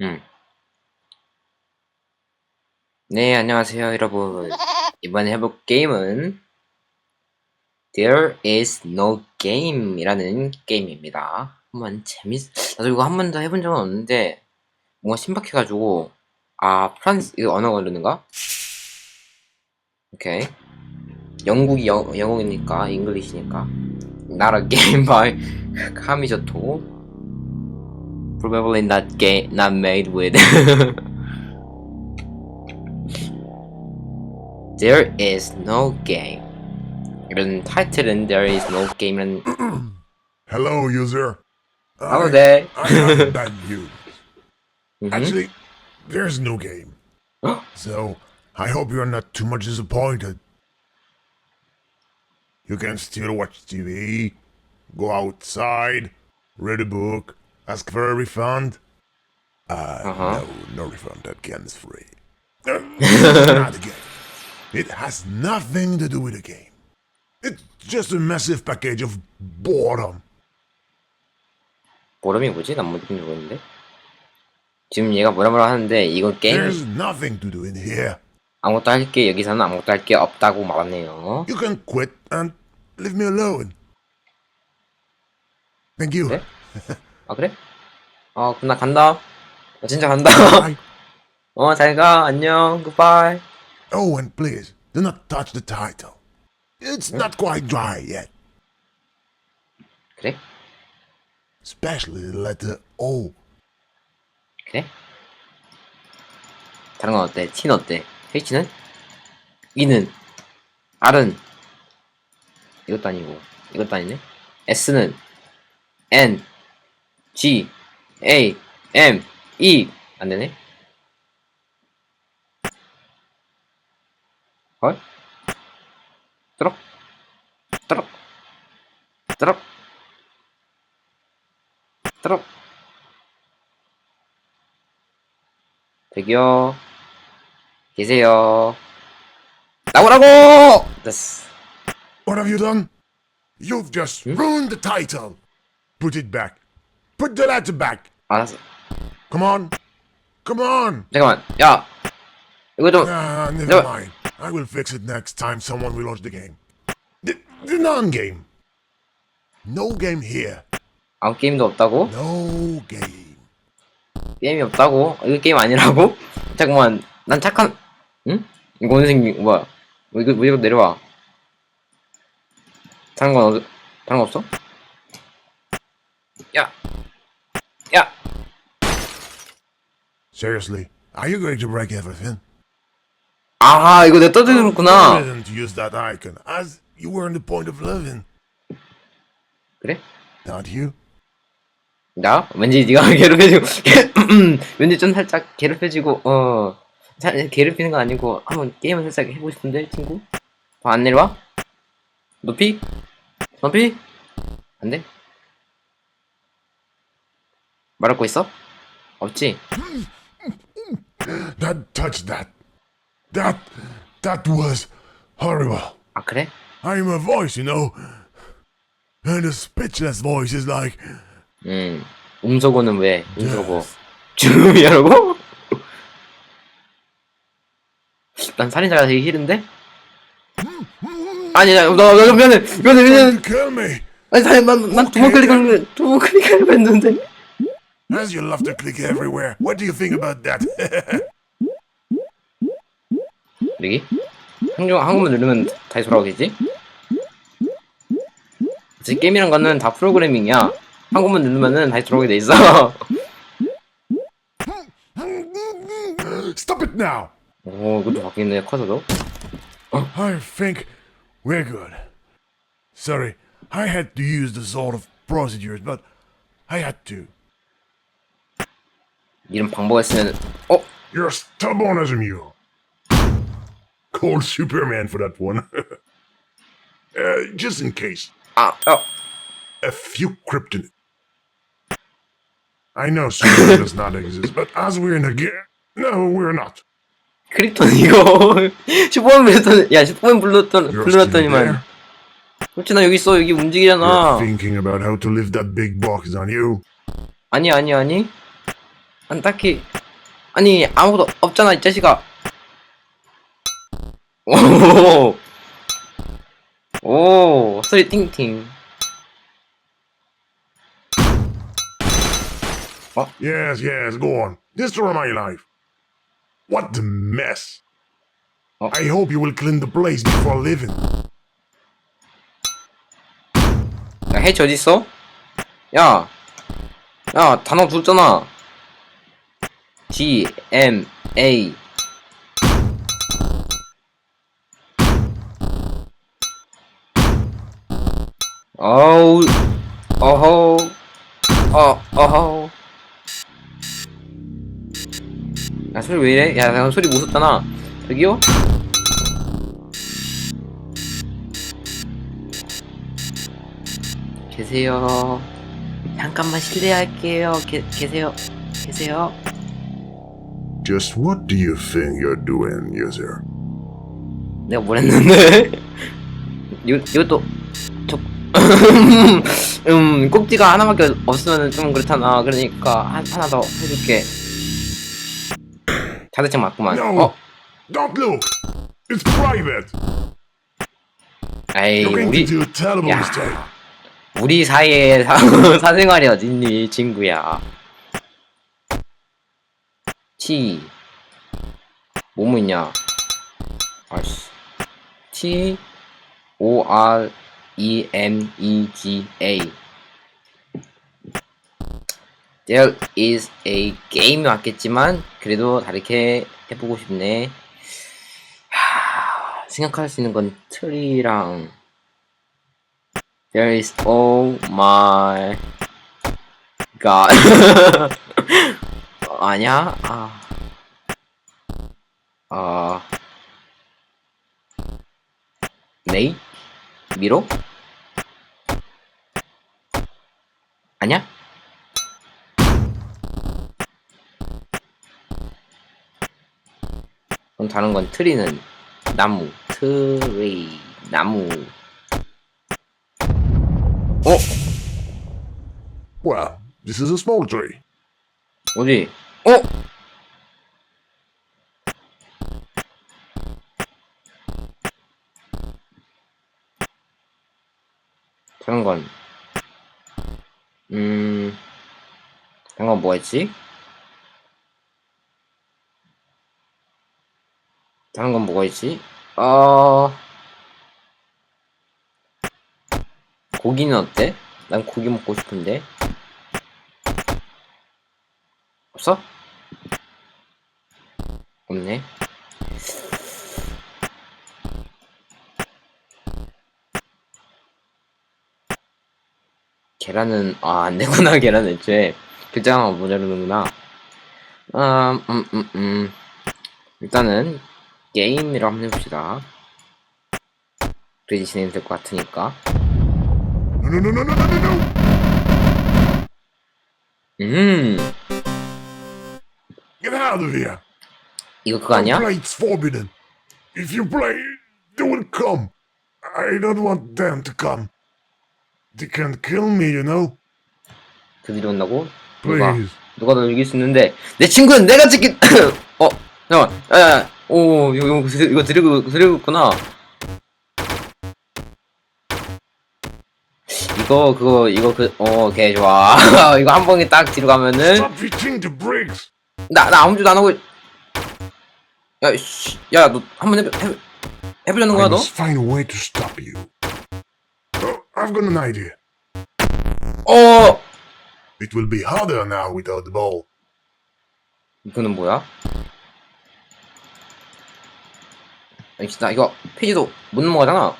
음. 네, 안녕하세요, 여러분. 이번에 해볼 게임은 There is no game 이라는 게임입니다. 한번 재밌, 나도 이거 한 번도 해본 적은 없는데, 뭔가 신박해가지고, 아, 프랑스, 이거 언어가 그러는가? 오케이. 영국이 영, 영국이니까, 잉글리시니까. A game by 카미조토. probably not game not made with. There is no game. In Titan there is no game And hello user. Hello I, there I that you. Mm -hmm. actually there's no game. Oh. So I hope you're not too much disappointed. You can still watch TV go outside read a book ask for a refund. Uh, Uh-huh. no, no refund. That game is free. Uh, it's not a game. It has nothing to do with the game. It's just a massive package of boredom. 보름이 뭐지? 난 뭔지 모르겠는데. 지금 얘가 뭐라 뭐라 하는데 이건 게임 There's nothing to do in here. 아무것도 할 게 여기서는 아무것도 할 게 없다고 말하네요. You can quit and leave me alone. Thank you. 네? 아 그래? 어 그럼 나 간다. 나 진짜 간다. 어 잘 가. 안녕. 굿바이. Oh, and please do not touch the title. It's not quite dry yet, 그래? especially the letter O. 그래? 다른 건 어때? T는 어때? H는? E는? R은? 이것도 아니고 이것도 아니네? S는? N G A M E 안되네? 헐? 뜨럭 뜨럭 뜨럭 뜨럭 저기요 계세요 나오라고 됐어 What have you done? You've just ruined the title. Put it back. Put the letter back. 알았어 Come on. Come on. 잠깐만 야 이거 좀 Ah, never No. mind. I will fix it next time someone will launch the game. The, the non-game. No game here. 아무 게임도 없다고? No game. 게임이 없다고? 이거 게임 아니라고? 잠깐만 난 착한 응? 이거 오늘 생긴 뭐야 뭐 이거 뭐 이거 내려와 다른 건 어디 다른 거 없어? 야! 야! Seriously, are you going to break everything? 아 이거 내가 떠들었구나 You didn't use that icon, as you were in the point of living, 그래? not you? 나? 왠지 네가 괴롭혀지고 왠지 좀 살짝 괴롭혀지고 어 살, 괴롭히는 건 아니고 한번 게임을 살짝 해보고 싶은데 친구? 더안 내려와? 높이? 높이? 안 돼? 말할 거 있어? 없지? That touched that. That, that was horrible. 아 그래? I'm a voice, you know, and a speechless voice is like, 음 음소거는 왜? 음소거 죽음이라고? 난 살인자가 되기 싫은데? 아니 나, 나, 나 미안해 미안해 미안해 kill me. 아니 사실 난난 두번 클릭한 두번 클릭하려고 했는데 As you love to click everywhere. What do you think about that? 여기 한국 한국만 누르면 다시 돌아오겠지? 지금 게임이란 거는 다 프로그래밍이야. 한국만 누르면은 다시 돌아오게 돼 있어. Stop it now. 오 이것도 바뀌네 커서도. I think we're good. Sorry, I had to use the sort of procedures, but I had to. 이런 방법을 쓰면 어 You're stubborn as a mule. Call Superman for that one. uh, just in case. 아, 어, A few kryptonite. I know Superman does not exist, but as we're in a game. No, we're not. 크립톤 이거 슈퍼맨 불렀더니 야 슈퍼맨 불렀던 You're 불렀더니만. 그렇지 나 여기 있어 여기 You're 움직이잖아. thinking about how to lift that big box on you. 아니 아니 아니 난 딱히 아니 아무것도 없잖아 이 자식아 오, 오 소리 띵띵 Yes, yes, go on. Destroy my life. What the mess. Oh. I hope you will clean the place before leaving. 야 해치 어딨어? 야, 야 단어 줬잖아. G M A. 어우, 어허, 어, 어허. 야 소리 왜 이래? 야, 나 소리 무섭잖아. 저기요? 계세요. 잠깐만 실례할게요. 계, 계세요. 계세요. Just what do you think you're doing, user? 내가 뭘 했는데? 이, 이것도 저 음, 꼭지가 하나밖에 없으면 좀 그렇잖아. 그러니까 한, 하나 더 해줄게. 자대책 맞구만. No! 어? Don't look! It's private! 에이, 우리 야. 우리 사이에 사, 사생활이 어딨니, 친구야. T 뭐뭐 있냐? 아씨. T O R E M E G A There is a game이 왔겠지만 그래도 다르게 해보고 싶네. 하, 생각할 수 있는 건 트리랑 There is oh my god. 어, 아니야? 아. 아. 네이? 미로? 아니야? 그럼 다른 건 트리는 나무. 트리. 나무. 어? Well, this is a small tree. 어디? 어? 건, 음, 건 뭐였지? 다른 건 뭐가 있지? 어, 고기는 어때? 난 고기 먹고 싶은데. 없어? 없네. 계란은 아 안되구나 계란 애초에 글자가 모자르는구나. 음, 음, 음, 음. 일단은 게임이라 한번 해봅시다. 그래야지 진행이 될 것 같으니까. 음, out of here! 이거 그거 아니야? It's forbidden. If you play, they will come. I don't want them to come. They can kill me, you know? 그들이 온다고? 누가? Please. 누가 널 이길 수 있는데 내 친구는 내가 지킨 어 잠깐만 야야 오 이거 이거 이거 드래그 드래그 있구나 이거 그거 이거 그어개 좋아 이거 한 방에 딱 뒤로 가면은 Stop hitting the bricks! 나 나 아무 짓도 안 하고 야야너 한 번 해보 해, 해보려는 I 거야 너? must find a way to stop you. Oh, I've got an idea. 어 It will be harder now without the ball. 이거는 뭐야? 아니 나 이거 페이지도 못 넘어가잖아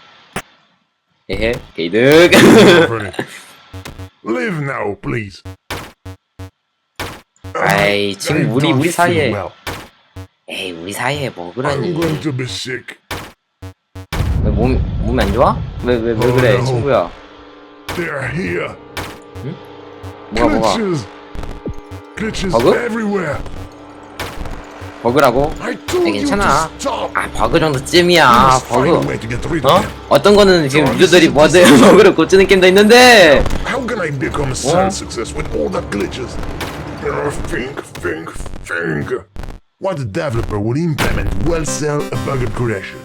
에헤 게이득 Over it. Leave now, please. 아이, 지금 우리- 우리 사이에. 에이 우리 사이에 뭐 그러니 going to be sick. 왜 몸, 몸이 안 좋아? 왜 왜왜 어, 그래. 친구야 here. 뭐가 뭐가 everywhere. 버그라고? You 괜찮아. 아 버그 정도쯤이야 버그 어? 어떤 거는 지금 저, 유저들이 뭐든 버그를 고치는 게임도 있는데 How can I become a science success with all that glitches? Uh, think, think, think. What developer would implement will sell a bugged creation?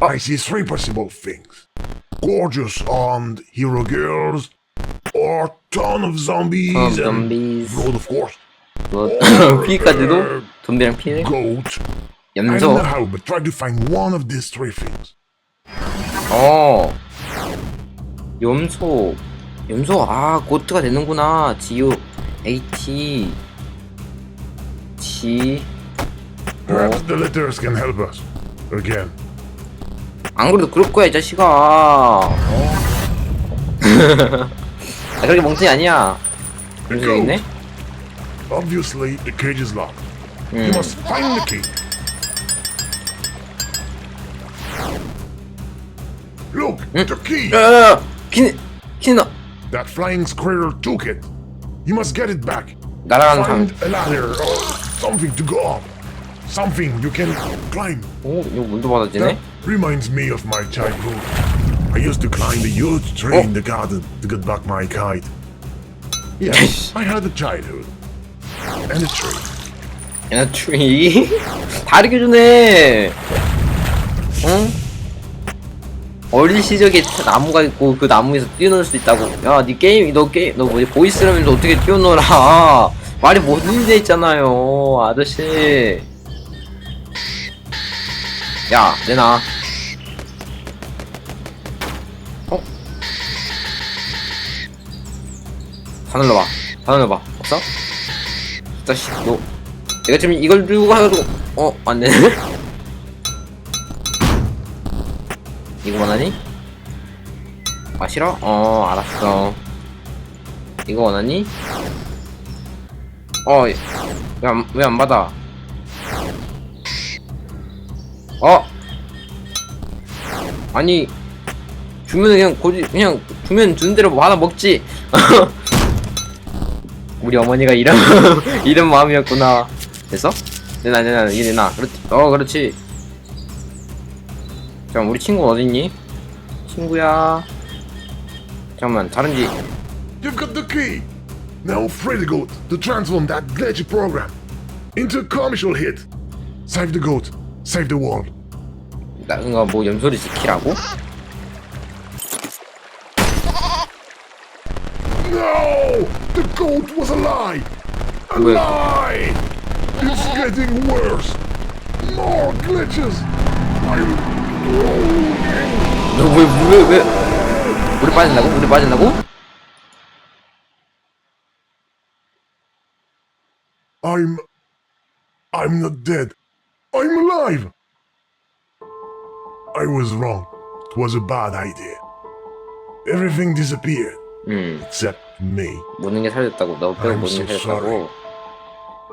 I see three possible things. Gorgeous armed hero girls, or ton of zombies, 어, and zombies. blood of course. 뭐 피까지도 좀비랑 피 Goat. I don't 염소 know how, but try to find one of these three things. 어 염소 염소 아 고트가 되는구나 GU AT G Perhaps the letters can help us. Again. 안 그래도 그럴 거야 이 자식아 어? 나 그렇게 멍청이 아니야 여기 있네 Obviously, the cage is locked. You 음. must find the key. Look, the key! 야야야 키는 키는 That flying squirrel took it. You must get it back. 날아가는 상 Find a ladder or something to go up. Something you can climb. 오 이거 문도 받아지네 That reminds me of my childhood. I used to climb a huge tree Oh. in the garden to get back my kite. Yes, I had a childhood. And a tree. 야 트리 다르게 주네 응? 어린 시절에 나무가 있고 그 나무에서 뛰어놀 수 있다고 야 니 게임 너 게임 너 뭐지? 보이스라면서 어떻게 뛰어놀아? 말이 못들려 있잖아요 아저씨. 야 내놔. 어? 다 눌러봐. 다 눌러봐. 없어? 자식 너 내가 지금 이걸 들고 가가지고 어 안되네 이거 원하니? 아 싫어? 어 알았어 이거 원하니? 어왜안왜 안 받아 어 아니 주면 그냥 고지 그냥 주면 주는 대로 뭐 하나 먹지 우리 어머니가 이런 이런 마음이었구나 됐어? 내놔 내놔 이게 내놔 그렇지 어 그렇지 잠깐 우리 친구 어딨니? 친구야 잠깐만 다른지 You've got the key. Now free the goat to transform that glitchy program into a commercial hit. Save the goat. Save the world. 나가 뭐 염소를 지키라고? No! The goat was a lie! A Wait. lie! It's getting worse! More glitches! I'm drowning! 너왜왜 왜, 왜? 물에 빠진다고? 물에 빠진다고? I'm. I'm not dead. I'm alive! I was wrong. It was a bad idea. Everything disappeared 음 except me. 모든 게 살렸다고 너 빼고 I'm 모든 게 so 살렸다고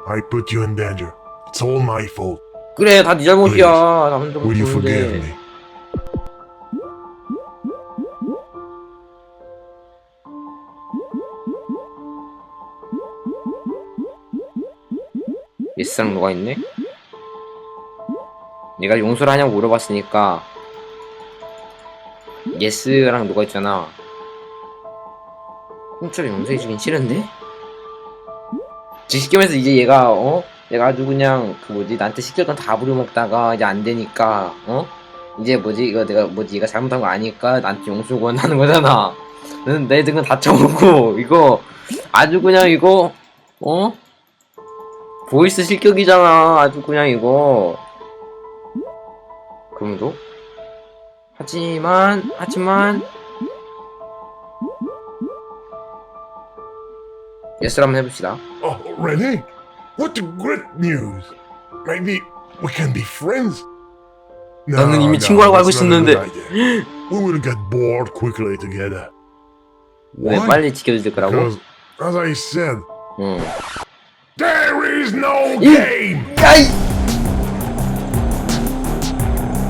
I put you in danger. It's all my fault. 그래 다 네 잘못이야 나 혼자 Will you forgive 못했는데 me? 예스랑 누가 있네? 내가 용서를 하냐고 물어봤으니까 예스랑 누가 있잖아 홍철이 용서해주긴 싫은데? 지식겸에서 이제 얘가 어? 내가 아주 그냥 그 뭐지 나한테 시킬 건 다 부려먹다가 이제 안 되니까 어? 이제 뭐지 이거 내가 뭐지 얘가 잘못한 거 아니까 나한테 용서 구원하는 거잖아 응, 내 등은 다쳐오고 이거 아주 그냥 이거 어? 보이스 실격이잖아 아주 그냥 이거 그럼도 하지만 하지만 예스를 한번 해봅시다 Oh, really? What great news! Maybe we can be friends? No, 나는 이미 no, 친구라고 알고 that's not a good 있었는데. idea. We will get bored quickly together. 왜 Why? 빨리 지켜줄 거라고? Because, as I said, 응. there is no 이- game! 야이!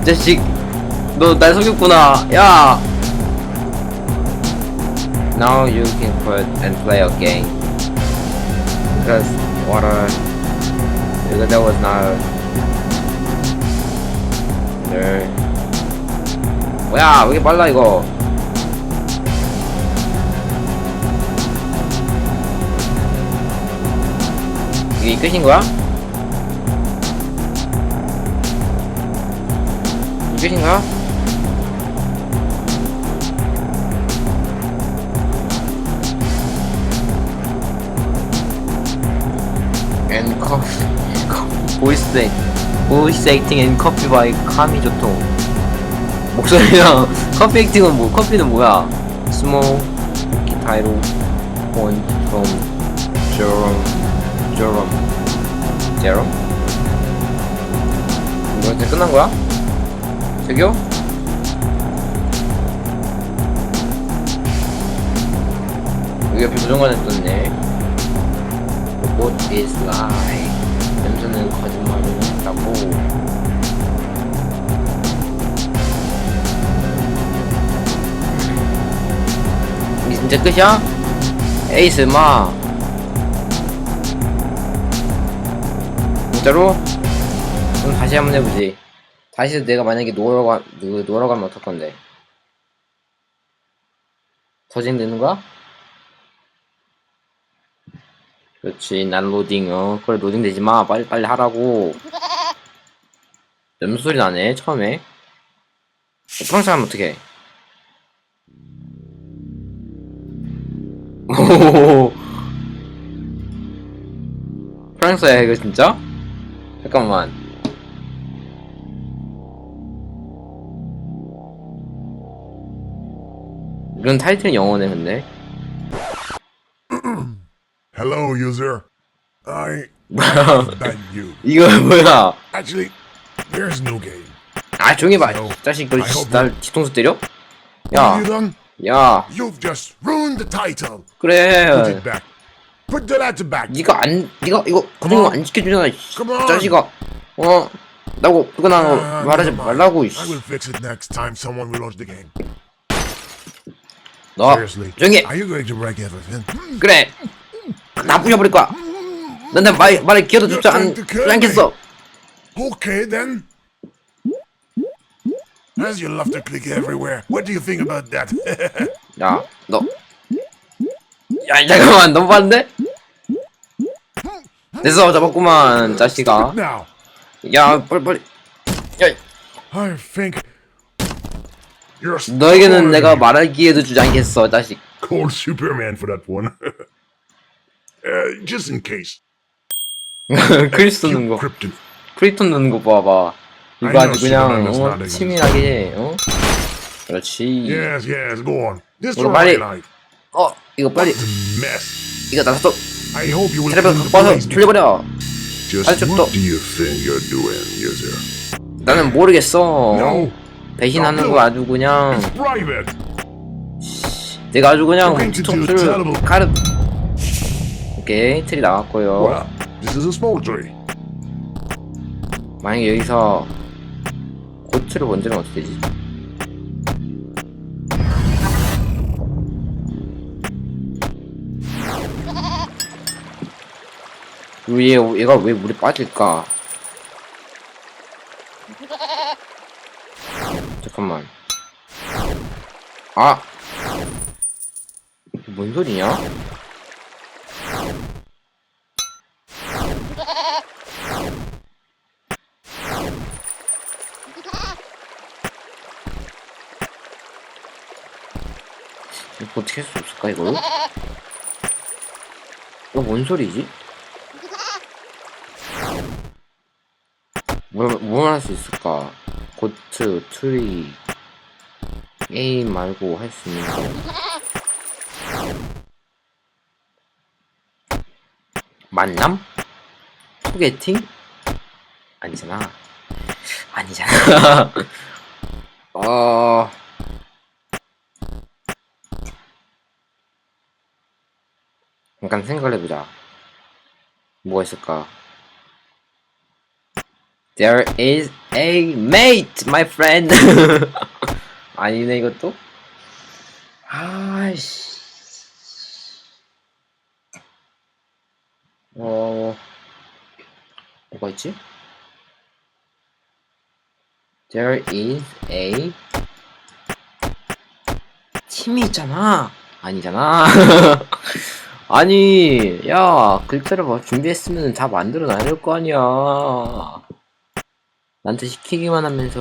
자식 너날 속였구나 야 Now you can quit and play a game Because water Because that was not 네 뭐야 왜 이렇게 빨라 이거 이게 끝인 거야? 이게 끝인 거야? and coffee voice act voice acting and coffee by 카미 조통 목소리랑 커피 액팅은 뭐 커피는 뭐야 small 기타이로 point Jerome Jerome 이거 이제 끝난 거야? 저기요? 여기 옆에 부정관에 떴네 What is lie? 냄새는 거짓말을 했다고 진짜 끝이야? 에이스 마 진짜로? 그럼 다시 한번 해보지. 다시 내가 만약에 누, 놀러 가면 어떨 건데? 더 진 되는 거야? 그렇지 난 로딩. 어 그래 로딩 되지 마. 빨리 빨리 하라고. 냄새 소리 나네 처음에? 프랑스 하면 어떡해? 오 프랑스야 이거 진짜? 잠깐만 이건 타이틀은 영어네 근데 Hello, user. I bad you. 이거 뭐야 Actually, there's no game. 아 조용히 봐 자식 너 I hope 날 뒤통수 때려? Done? 야 You've just ruined the title. Put 그래 it back. Put the letter back. 니가 안 니가 이거 그런 거안 지켜주잖아 이 Come on. 자식아 어 나고 그거 나 Ah, 말하지. 말라고 I will fix it next time someone launch the game. 너 Seriously. 조용히 해 Are you going to break everything? 그래 나 부셔버릴 거야 넌내 말, 말에 기어도 죽지 않, 않겠어 Okay then. As you love to click everywhere, what do you think about that? 야 너 야 잠깐만 너무 봤는데? 됐어 잡았구만 자식아 now, 야 빨리 빨리 야 I think you're a 너에게는 내가. 말할 기회도 주지 않겠어 자식 called Superman for that one. uh, just in case. 크리스 넣는 거. 크리톤 넣는 거 봐봐 이거 아주 그냥 어, 치밀하게 어? 그렇지 Yes, yes, go on. Buddy. life. 어 이거 빨리. 이거. 돌려버려 아주 또- you think you're doing, user? 나는 모르겠어 배신하는 거 아주 그냥. 내가 아주 그냥 terrible. 가르 오케이 틀이 나왔고요. 만약에 여기서 고트를 먼저면 어떻게 되지? 얘, 얘가 왜 물에 빠질까? 잠깐만. 아! 뭔 소리냐? 이거 어떻게 할 수 없을까, 이걸? 이거 뭔 소리지? 뭘, 뭘할 수 있을까? 고트, 트리, 게임 말고 할 수 있는 거. 만남? 소개팅? 아니잖아. 아니잖아. 어, 잠깐 생각을 해보자. 뭐가 있을까? There is a mate, my friend. 아니네 이것도. 아이씨. 어, 뭐가 있지? There is a 팀이 있잖아. 아니잖아. 아니, 야, 글자를 뭐 준비했으면 다 만들어 놔야 될 거 아니야. 나한테 시키기만 하면서.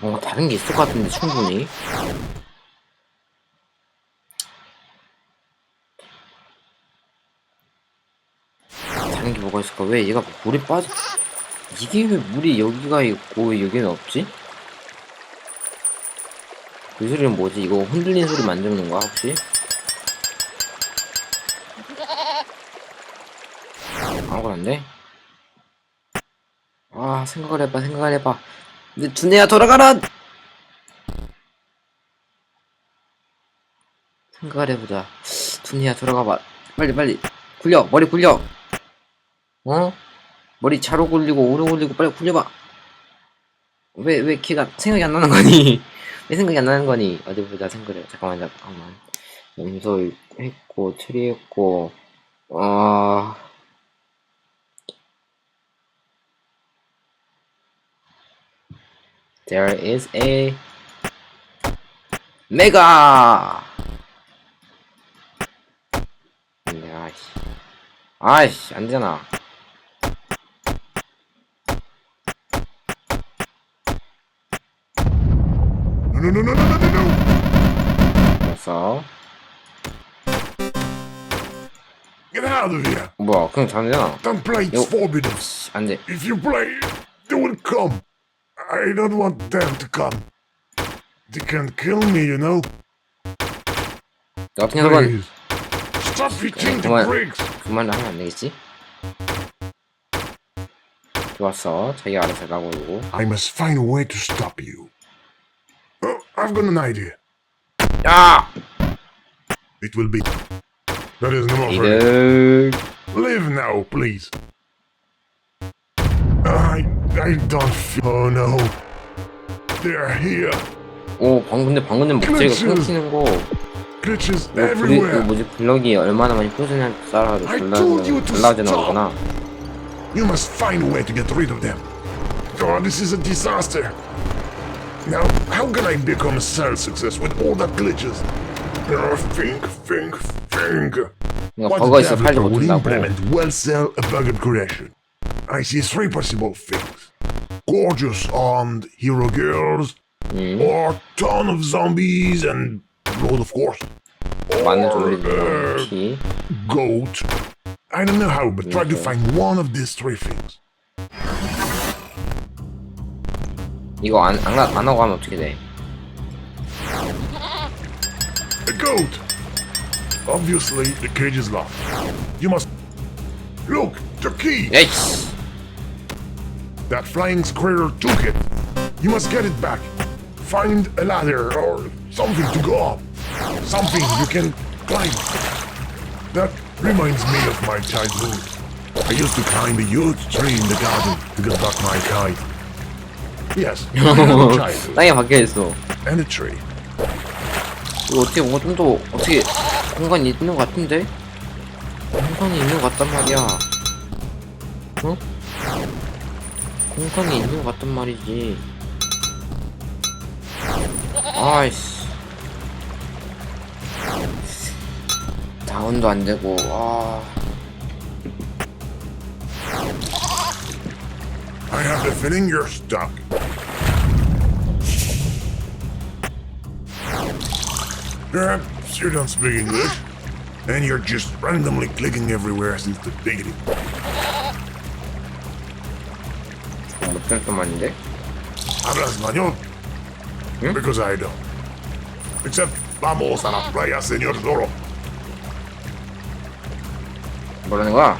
뭔가 다른 게 있을 것 같은데, 충분히. 다른 게 뭐가 있을까? 왜 얘가 물에 빠져? 이게 왜 물이 여기가 있고 왜 여기는 없지? 이 소리는 뭐지? 이거 흔들리는 소리 만드는 거야 혹시? 아무거나인데? 아 생각을 해봐 생각을 해봐. 근데 두뇌야 돌아가라! 생각을 해보자. 두뇌야 돌아가봐. 빨리 빨리. 굴려 머리 굴려. 어? 머리 차로 굴리고 오로 굴리고 빨리 굴려봐. 왜왜 키가 생각이 안 나는 거니? 왜 생각이 안 나는 거니? 어디 보자 생각해 잠깐만 잠깐만. 염소 했고 트리 했고. 아 There is a 메가 근데 아이씨 아이씨 안 되잖아 No, no, no, no, no, no, no, no! 됐어 Get out of here! 뭐야 자면 되잖아 Don't play, it's forbidden. 안 돼 If you play, they will come. I don't want them to come. They can kill me, you know? 나 같은 녀석은 Please. Stop hitting the Come on. bricks! 그만 하면 안 되겠지? 좋았어 자기가 알아서 나고 오고 I must find a way to stop you. Oh, I've got an idea. 야! It will be. That is no more. for you. 이들 Live now, please. I I don't feel. Oh no. They're here. 오 방금 근데 방금 전 목소리가 그렇지. 끊기는 거 Glitches 이거 불이, 이거 everywhere. 뭐지 블럭이 얼마나 많이 부서지냐에 따라서 I told you to 달라지는 stop. 거구나 You must find a way to get rid of them. Oh, this is a disaster. Now, how can I become a sales success with all that glitches? Oh, think, think, think. 그러니까 What 버거 있어 팔지 developer would 못한다고 implement well sell a bugged creation? I see three possible things. Gorgeous armed hero girls, 음, or ton of zombies and blood of course. 많은 Or 종류들이 uh, 많지 goat. I don't know how, but try to Okay. find one of these three things. 이거 안, 안, 가- 안 하고 하면 어떻게 돼? A goat! Obviously, the cage is locked. You must. Look! The key! 에이씨 That flying squirrel took it. You must get it back. Find a ladder or something to go up. Something you can climb. That reminds me of my childhood. I used to climb a huge tree in the garden to get back my kite. Yes, I had a childhood 땅에 박혀 있어 and a tree. 이거 어떻게 뭔가 좀 더 어떻게 공간이 있는 것 같은데? 공간이 있는 것 같단 말이야 어? 공간이 있는 것 같단 말이지 아이씨 다운도 안 되고 아 I have the feeling you're stuck. Perhaps you don't speak English, and you're just randomly clicking everywhere since the beginning. 못될 말인데? Habla español? Hmm? Because I don't. Except, vamos a la playa, señor Zorro. 뭐라는 거야?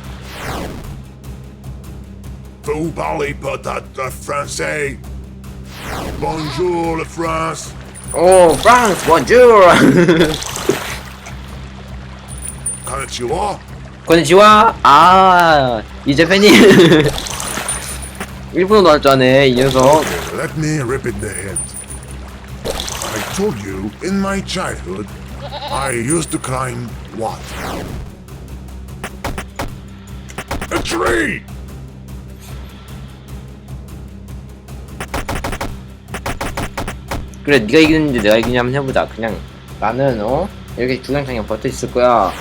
Vous parlez peut-être français? Bonjour, la France. 오 프랑스 bonjour Konnichiwa. 건니치와 아 이제 팬이 일본어 나올 줄 아네 이 녀석 Okay, let me repeat the hint. I told you in my childhood, I used to climb what? A tree! 그래 네가 이기는데 내가 이기냐 한번 해보자 그냥 나는 어 이렇게 주장창에 버텨 있을 거야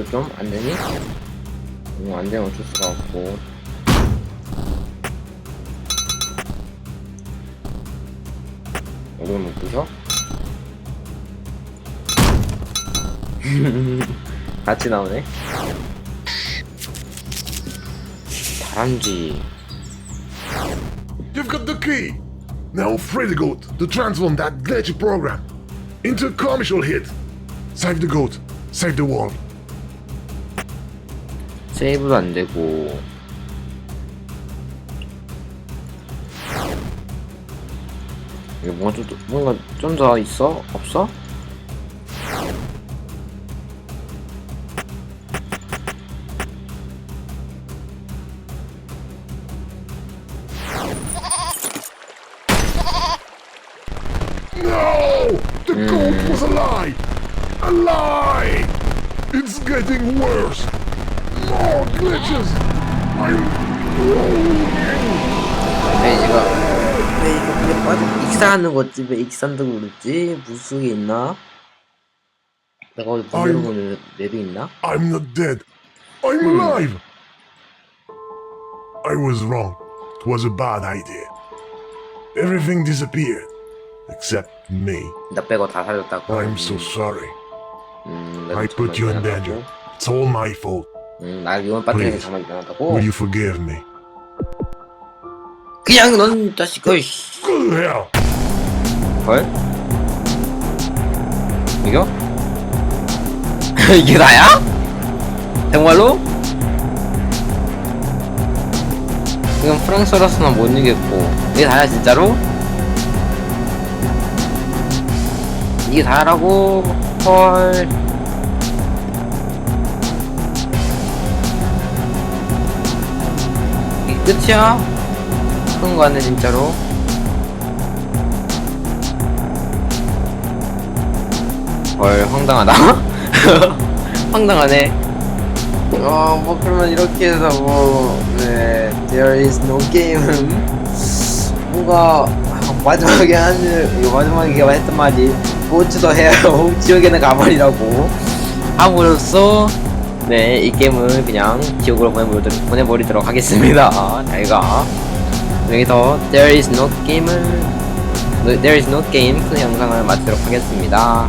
싶은데 옆으로 좀 안 되니? 음, 안 되면 어쩔 수가 없고. 이걸 못 부셔? 같이 나오네. 다람쥐. You've got the key! Now free the goat to transform that glitchy program into a commercial hit. Save the goat, save the world. 세이브도 안 되고. 이거 뭔가 좀, 더- 뭔가 좀 더 있어? 없어? No! The goat was a lie! A lie! It's getting worse! More glitches! I'm 왜 이거 왜 이거 그냥 빠져 익사하는 거지 왜 익산다고 그러지 무슨 게 있나? 내가 어디 못 아유. 내려보는 맵이 있나? I'm not dead. I'm alive. I was wrong. It was a bad idea. Everything disappeared. Except me. 나 빼고 다 살렸다고 I'm so sorry. 음, 내가 I 정말 put you in 미안하다고. danger. It's all my fault. 음, 날 이번 빠뜨리는 게 Please. 정말 미안하다고 Will you forgive me? 그냥 넌 자식아 씨. Go to hell! 헐? 이거? 이게 나야? 정말로? 이건 프랑스어라서는 못 이겼고 이게 다야 진짜로? 이게 다라고? 헐 끝이야? 그런 거 같네 진짜로. 헐 황당하다. 황당하네. 어뭐 그러면 이렇게 해서 뭐네 There is no game은 뭔가 마지막에 하는 마지막에 했던 말이 고추도 해요 지옥에는 가버리라고. 함으로써 네 이 게임을 그냥 지옥으로 보내버리도록, 보내버리도록 하겠습니다. 잘가. 여기서 There is no game을 There is no game 그 영상을 마치도록 하겠습니다